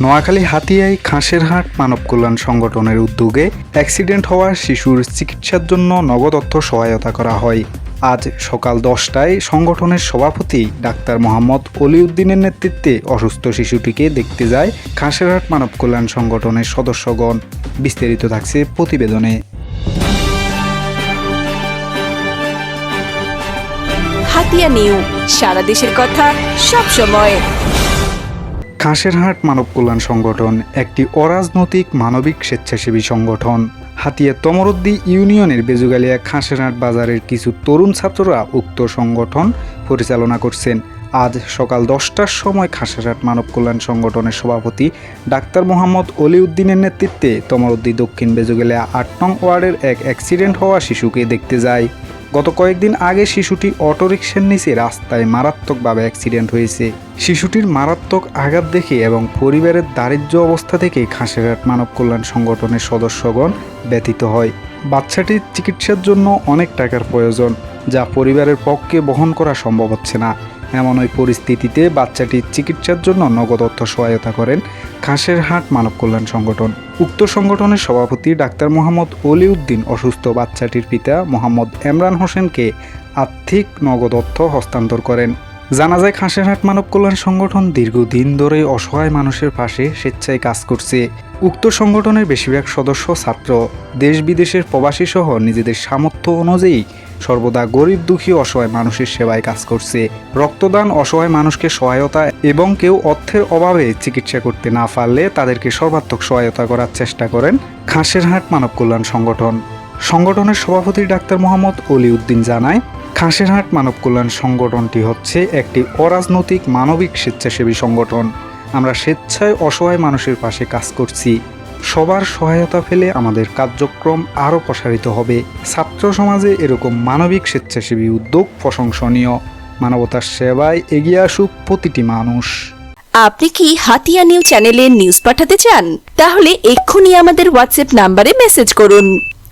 নোয়াখালী হাতিয়ায় খাসের হাট মানব কল্যাণ সংগঠনের উদ্যোগে অ্যাক্সিডেন্ট হওয়া শিশুর চিকিৎসার জন্য নগদ অর্থ সহায়তা করা হয়। আজ সকাল দশটায় সংগঠনের সভাপতি ডাক্তার মোহাম্মদ অলিউদ্দিনের নেতৃত্বে অসুস্থ শিশুটিকে দেখতে যায় খাসেরহাট মানব কল্যাণ সংগঠনের সদস্যগণ। বিস্তারিত থাকছে প্রতিবেদনে। হাতিয়া নিউ, সারা দেশের কথা সব সময়। খাসেরহাট মানব কল্যাণ সংগঠন একটি অরাজনৈতিক মানবিক স্বেচ্ছাসেবী সংগঠন। হাতিয়া তমরদ্দি ইউনিয়নের বেজুগালিয়া খাসেরহাট বাজারের কিছু তরুণ ছাত্ররা উক্ত সংগঠন পরিচালনা করছেন। আজ সকাল দশটার সময় খাসেরহাট মানব কল্যাণ সংগঠনের সভাপতি ডাক্তার মোহাম্মদ অলিউদ্দিনের নেতৃত্বে তমরদ্দি দক্ষিণ বেজুগালিয়া আট নং ওয়ার্ডের এক অ্যাক্সিডেন্ট হওয়া শিশুকে দেখতে যায়। গত কয়েকদিন আগে শিশুটি অটোরিকশার নিচে রাস্তায় মারাত্মকভাবে অ্যাক্সিডেন্ট হয়েছে। শিশুটির মারাত্মক আঘাত দেখে এবং পরিবারের দারিদ্র্য অবস্থা থেকে খাসেরহাট মানব কল্যাণ সংগঠনের সদস্যগণ ব্যতীত হয়। বাচ্চাটির চিকিৎসার জন্য অনেক টাকার প্রয়োজন, যা পরিবারের পক্ষে বহন করা সম্ভব হচ্ছে না। এমন ওই পরিস্থিতিতে বাচ্চাটির চিকিৎসার জন্য নগদ অর্থ সহায়তা করেন খাসের হাট মানব কল্যাণ সংগঠন। উক্ত সংগঠনের সভাপতি ডাক্তার মোহাম্মদ অলিউদ্দিন অসুস্থ বাচ্চাটির পিতা মোহাম্মদ এমরান হোসেনকে আর্থিক নগদ অর্থ হস্তান্তর করেন। জানা যায় খাসেরহাট মানব কল্যাণ সংগঠন দীর্ঘদিন ধরে অসহায় মানুষের পাশে স্বেচ্ছায় কাজ করছে। উক্ত সংগঠনের বেশিরভাগ সদস্য ছাত্র। দেশ বিদেশের প্রবাসী সহ নিজেদের সামর্থ্য অনুযায়ী সর্বদা গরিব, দুঃখী, অসহায় মানুষের সেবায় কাজ করছে। রক্তদান অসহায় মানুষকে সহায়তা এবং কেউ অর্থের অভাবে চিকিৎসা করতে না পারলে তাদেরকে সর্বাত্মক সহায়তা করার চেষ্টা করেন খাসেরহাট মানব কল্যাণ সংগঠন। সংগঠনের সভাপতি ডাক্তার মোহাম্মদ অলিউদ্দিন জানায় খাসেরহাট মানব কল্যাণ সংগঠনটি হচ্ছে একটি অরাজনৈতিক মানবিক স্বেচ্ছাসেবী সংগঠন। আমরা স্বেচ্ছায় অসহায় মানুষের পাশে কাজ করছি। সবার সহায়তা পেলে আমাদের কার্যক্রম আরও প্রসারিত হবে। ছাত্র সমাজে এরকম মানবিক স্বেচ্ছাসেবী উদ্যোগ প্রশংসনীয়। মানবতার সেবায় এগিয়ে আসুক প্রতিটি মানুষ। আপনি কি হাতিয়া নিউ চ্যানেলে নিউজ পাঠাতে চান? তাহলে এক্ষুনি আমাদের হোয়াটসঅ্যাপ নাম্বারে মেসেজ করুন।